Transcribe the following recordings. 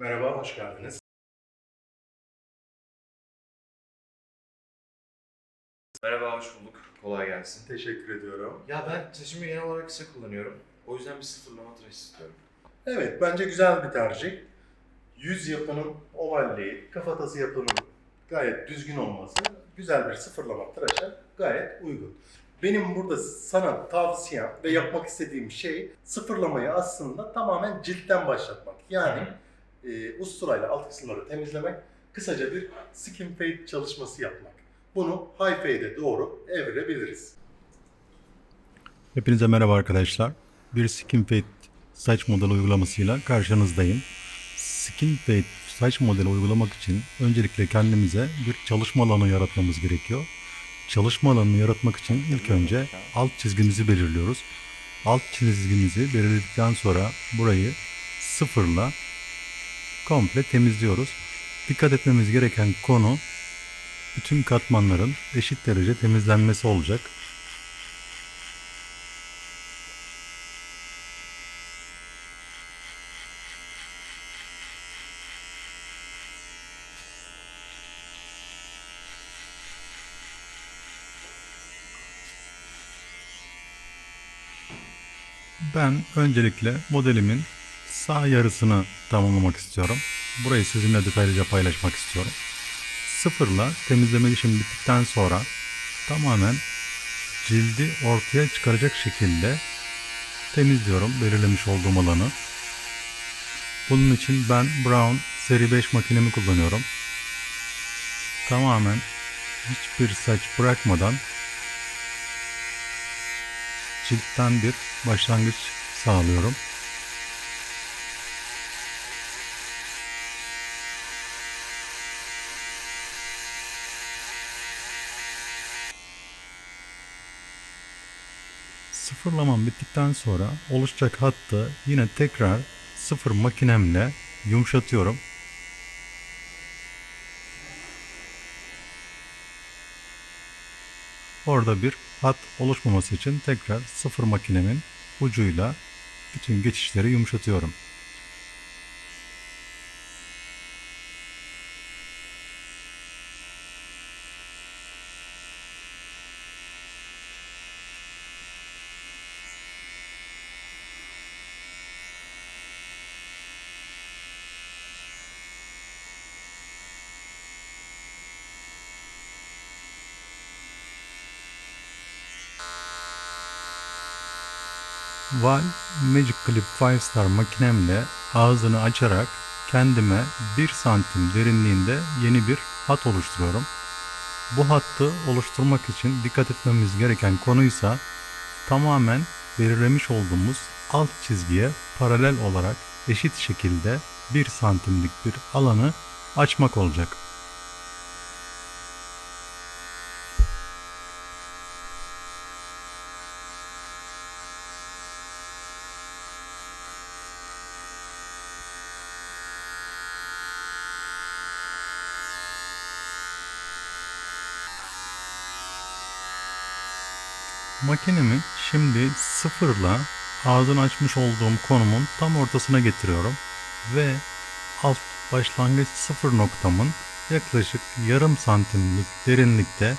Merhaba, hoş geldiniz. Merhaba, hoş bulduk. Kolay gelsin. Teşekkür ediyorum. Ya ben taşımı genel olarak kısa kullanıyorum. O yüzden bir sıfırlama tıraş istiyorum. Evet, bence güzel bir tercih. Yüz yapının ovalliği, kafatası yapının gayet düzgün olması güzel bir sıfırlama tıraşa gayet uygun. Benim burada sana tavsiyem ve yapmak istediğim şey sıfırlamayı aslında tamamen ciltten başlatmak. Yani e, usturayla alt kısımları temizlemek, kısaca bir skin fade çalışması yapmak. Bunu high fade'e doğru evirebiliriz. Hepinize merhaba arkadaşlar. Bir Skin Fade saç modeli uygulamasıyla karşınızdayım. Skin Fade saç modeli uygulamak için öncelikle kendimize bir çalışma alanı yaratmamız gerekiyor. Çalışma alanını yaratmak için ilk önce alt çizgimizi belirliyoruz. Alt çizgimizi belirledikten sonra burayı sıfırla komple temizliyoruz. Dikkat etmemiz gereken konu bütün katmanların eşit derece temizlenmesi olacak. Ben öncelikle modelimin sağ yarısını tamamlamak istiyorum. Burayı sizinle detaylıca paylaşmak istiyorum. Sıfırla temizleme işim bittikten sonra tamamen cildi ortaya çıkaracak şekilde temizliyorum belirlemiş olduğum alanı. Bunun için ben Brown seri 5 makinemi kullanıyorum. Tamamen hiçbir saç bırakmadan ciltten bir başlangıç sağlıyorum. Sıfırlamam bittikten sonra oluşacak hattı yine tekrar sıfır makinemle yumuşatıyorum. Orada bir hat oluşmaması için tekrar sıfır makinemin ucuyla bütün geçişleri yumuşatıyorum. Val Magic Clip 5 Star makinemle ağzını açarak kendime 1 santim derinliğinde yeni bir hat oluşturuyorum. Bu hattı oluşturmak için dikkat etmemiz gereken konuysa tamamen belirlemiş olduğumuz alt çizgiye paralel olarak eşit şekilde 1 santimlik bir alanı açmak olacak. Makinemi şimdi sıfırla ağzını açmış olduğum konumun tam ortasına getiriyorum ve alt başlangıç sıfır noktamın yaklaşık yarım santimlik derinlikte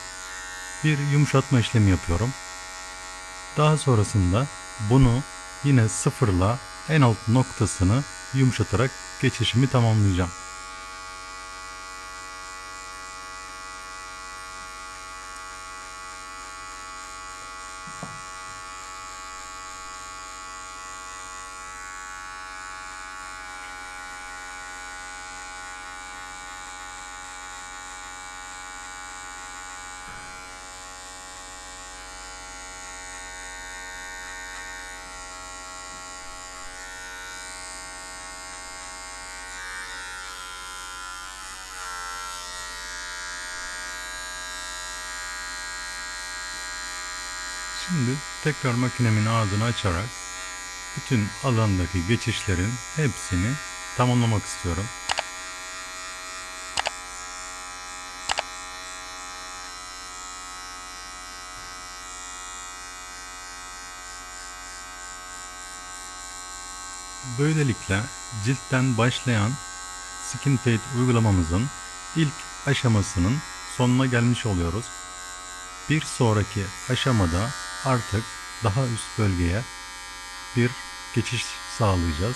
bir yumuşatma işlemi yapıyorum. Daha sonrasında bunu yine sıfırla en alt noktasını yumuşatarak geçişimi tamamlayacağım. Şimdi tekrar makinemin ağzını açarak bütün alandaki geçişlerin hepsini tamamlamak istiyorum. Böylelikle ciltten başlayan Skin Fade uygulamamızın ilk aşamasının sonuna gelmiş oluyoruz. Bir sonraki aşamada artık daha üst bölgeye bir geçiş sağlayacağız.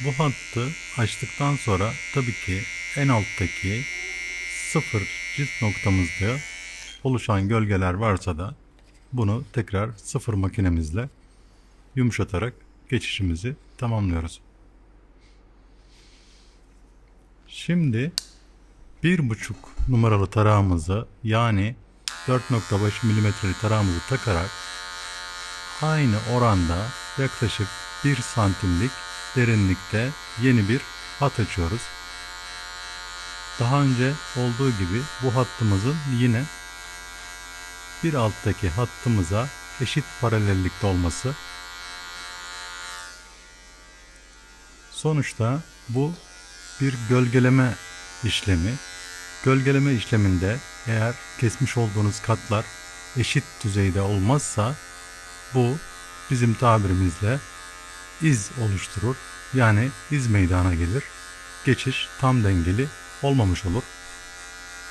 Bu hattı açtıktan sonra tabii ki en alttaki sıfır cilt noktamızda oluşan gölgeler varsa da bunu tekrar sıfır makinemizle yumuşatarak geçişimizi tamamlıyoruz. Şimdi bir buçuk numaralı tarağımızı yani 4.5 milimetrelik tarağımızı takarak aynı oranda yaklaşık 1 santimlik derinlikte yeni bir hat açıyoruz. Daha önce olduğu gibi bu hattımızın yine bir alttaki hattımıza eşit paralellikte olması. Sonuçta bu bir gölgeleme işlemi. Gölgeleme işleminde eğer kesmiş olduğunuz katlar eşit düzeyde olmazsa bu bizim tabirimizle iz oluşturur. Yani iz meydana gelir. Geçiş tam dengeli olmamış olur.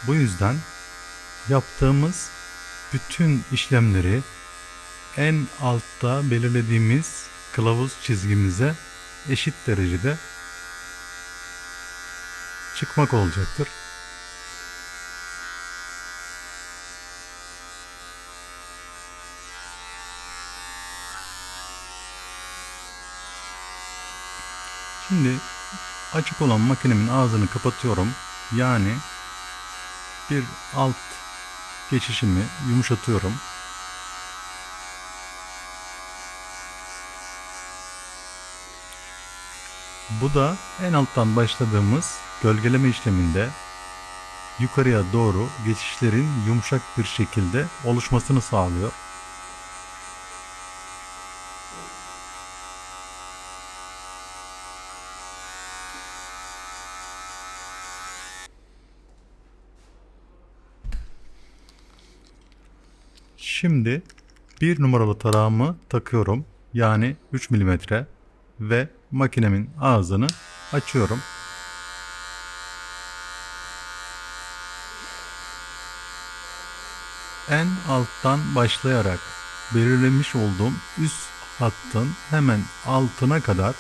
Bu yüzden yaptığımız bütün işlemleri en altta belirlediğimiz kılavuz çizgimize eşit derecede çıkmak olacaktır. Şimdi açık olan makinemin ağzını kapatıyorum. Yani bir alt geçişimi yumuşatıyorum. Bu da en alttan başladığımız gölgeleme işleminde yukarıya doğru geçişlerin yumuşak bir şekilde oluşmasını sağlıyor. Şimdi bir numaralı tarağımı takıyorum. Yani 3 mm ve makinemin ağzını açıyorum. En alttan başlayarak belirlemiş olduğum üst hattın hemen altına kadar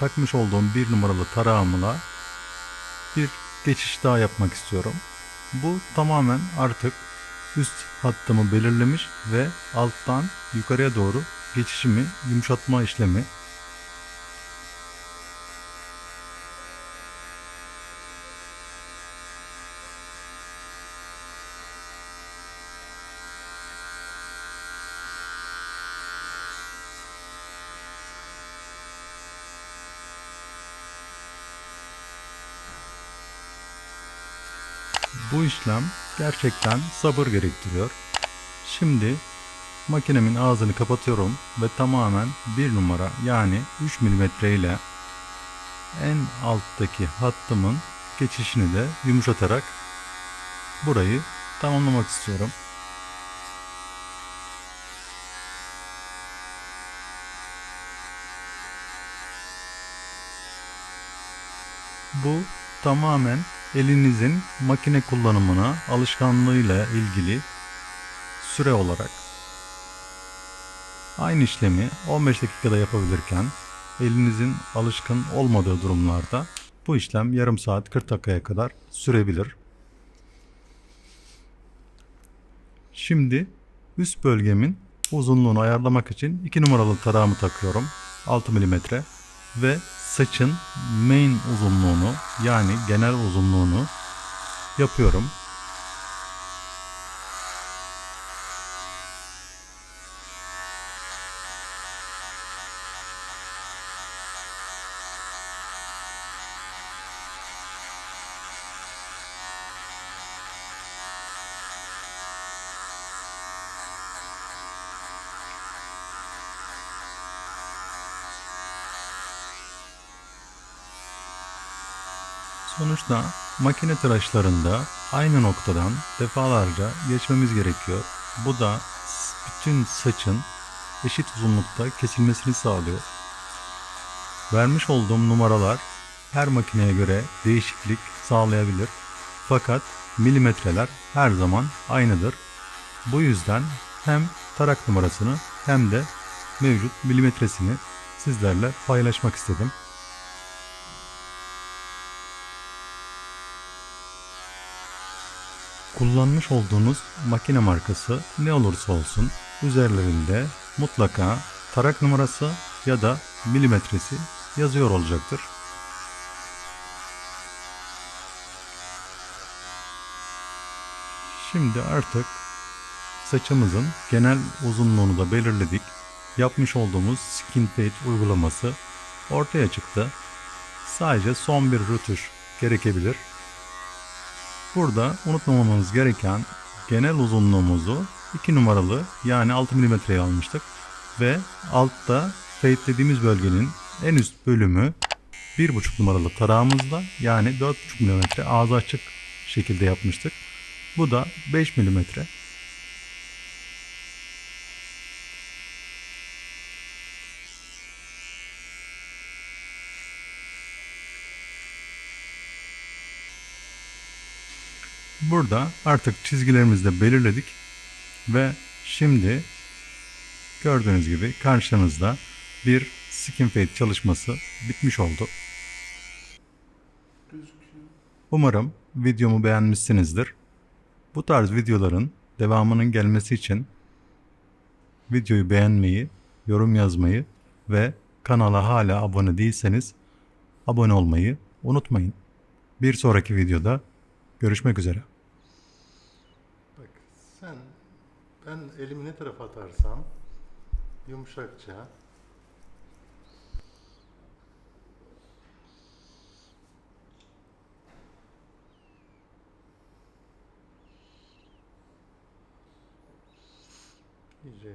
takmış olduğum bir numaralı tarağımla bir geçiş daha yapmak istiyorum. Bu tamamen artık üst hattımı belirlemiş ve alttan yukarıya doğru geçişimi yumuşatma işlemi. Bu işlem gerçekten sabır gerektiriyor. Şimdi makinemin ağzını kapatıyorum ve tamamen bir numara yani 3 mm ile en alttaki hattımın geçişini de yumuşatarak burayı tamamlamak istiyorum. Bu tamamen elinizin makine kullanımına alışkanlığıyla ilgili süre olarak aynı işlemi 15 dakikada yapabilirken elinizin alışkın olmadığı durumlarda bu işlem yarım saat 40 dakikaya kadar sürebilir. Şimdi üst bölgemin uzunluğunu ayarlamak için 2 numaralı tarağımı takıyorum. 6 mm ve saçın main uzunluğunu yani genel uzunluğunu yapıyorum. Sonuçta makine tıraşlarında aynı noktadan defalarca geçmemiz gerekiyor. Bu da bütün saçın eşit uzunlukta kesilmesini sağlıyor. Vermiş olduğum numaralar her makineye göre değişiklik sağlayabilir. Fakat milimetreler her zaman aynıdır. Bu yüzden hem tarak numarasını hem de mevcut milimetresini sizlerle paylaşmak istedim. Kullanmış olduğunuz makine markası ne olursa olsun üzerlerinde mutlaka tarak numarası ya da milimetresi yazıyor olacaktır. Şimdi artık saçımızın genel uzunluğunu da belirledik. Yapmış olduğumuz skin fade uygulaması ortaya çıktı. Sadece son bir rötuş gerekebilir. Burada unutmamamız gereken genel uzunluğumuzu 2 numaralı yani 6 milimetreye almıştık. Ve altta dediğimiz bölgenin en üst bölümü 1,5 numaralı tarağımızla yani 4,5 milimetre ağzı açık şekilde yapmıştık. Bu da 5 milimetre. Burada artık çizgilerimizi de belirledik ve şimdi gördüğünüz gibi karşınızda bir skin fade çalışması bitmiş oldu. Umarım videomu beğenmişsinizdir. Bu tarz videoların devamının gelmesi için videoyu beğenmeyi, yorum yazmayı ve kanala hala abone değilseniz abone olmayı unutmayın. Bir sonraki videoda görüşmek üzere. Sen ben elimi ne tarafa atarsam yumuşakça iyice